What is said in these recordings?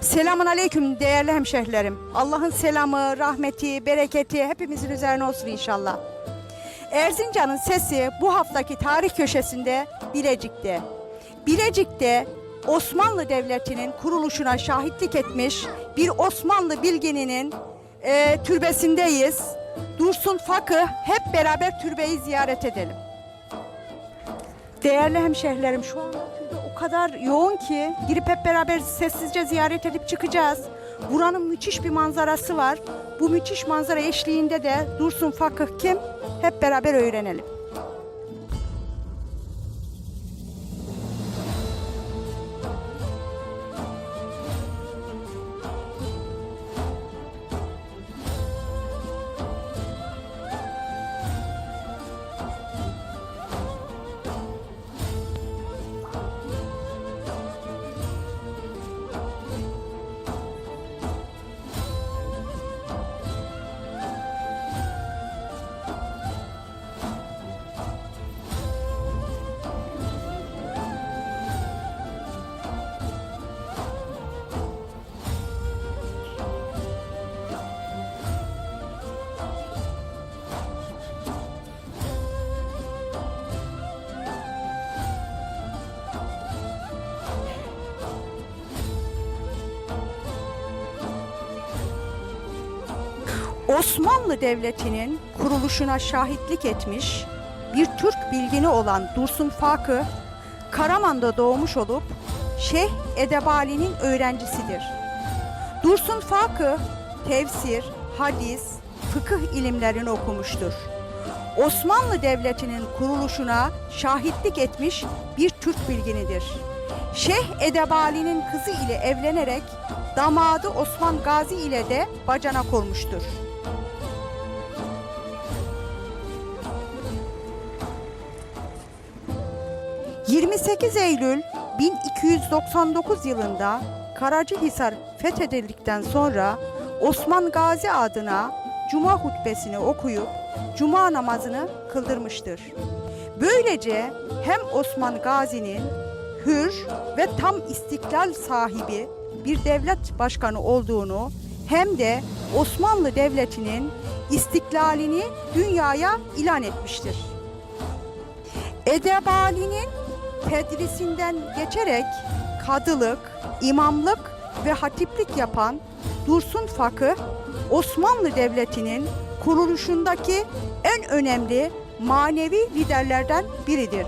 Selamun aleyküm değerli hemşehrilerim. Allah'ın selamı, rahmeti, bereketi hepimizin üzerine olsun inşallah. Erzincan'ın sesi bu haftaki tarih köşesinde Bilecik'te. Bilecik'te Osmanlı Devleti'nin kuruluşuna şahitlik etmiş bir Osmanlı bilgininin e, türbesindeyiz. Dursun Fakı hep beraber türbeyi ziyaret edelim. Değerli hemşehrilerim şu anda türbe kadar yoğun ki girip hep beraber sessizce ziyaret edip çıkacağız. Buranın müthiş bir manzarası var. Bu müthiş manzara eşliğinde de Dursun Fakıh kim? Hep beraber öğrenelim. Osmanlı Devleti'nin kuruluşuna şahitlik etmiş bir Türk bilgini olan Dursun Fakı, Karaman'da doğmuş olup Şeyh Edebali'nin öğrencisidir. Dursun Fakı tefsir, hadis, fıkıh ilimlerini okumuştur. Osmanlı Devleti'nin kuruluşuna şahitlik etmiş bir Türk bilginidir. Şeyh Edebali'nin kızı ile evlenerek damadı Osman Gazi ile de bacanak olmuştur. ...28 Eylül 1299 yılında Karacahisar fethedildikten sonra Osman Gazi adına Cuma hutbesini okuyup Cuma namazını kıldırmıştır. Böylece hem Osman Gazi'nin hür ve tam istiklal sahibi bir devlet başkanı olduğunu hem de Osmanlı Devleti'nin istiklalini dünyaya ilan etmiştir. Edebali'nin tedrisinden geçerek kadılık, imamlık ve hatiplik yapan Dursun Fakı, Osmanlı Devleti'nin kuruluşundaki en önemli manevi liderlerden biridir.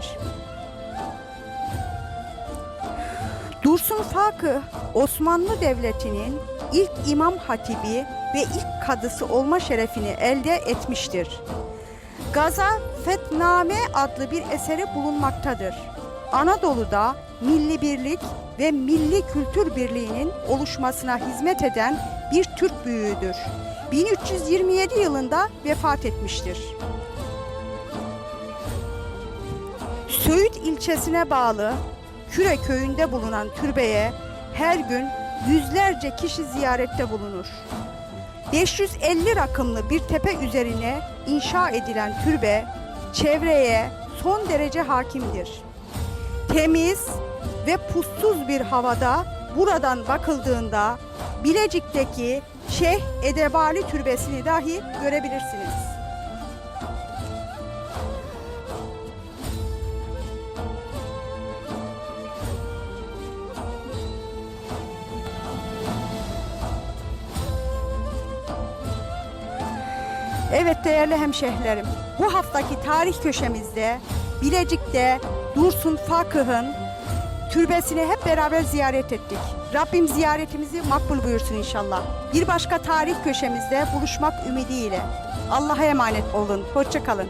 Dursun Fakı, Osmanlı Devleti'nin ilk imam hatibi ve ilk kadısı olma şerefini elde etmiştir. Gaza Fetname adlı bir eseri bulunmaktadır. Anadolu'da milli birlik ve milli kültür birliğinin oluşmasına hizmet eden bir Türk büyüğüdür. 1327 yılında vefat etmiştir. Söğüt ilçesine bağlı Küre köyünde bulunan türbeye her gün yüzlerce kişi ziyarette bulunur. 550 rakımlı bir tepe üzerine inşa edilen türbe çevreye son derece hakimdir. Temiz ve pussuz bir havada buradan bakıldığında Bilecik'teki Şeyh Edebali Türbesi'ni dahi görebilirsiniz. Evet değerli hemşehrilerim, bu haftaki tarih köşemizde Bilecik'te Dursun Fakıh'ın türbesini hep beraber ziyaret ettik. Rabbim ziyaretimizi makbul buyursun inşallah. Bir başka tarih köşemizde buluşmak ümidiyle. Allah'a emanet olun. Hoşçakalın.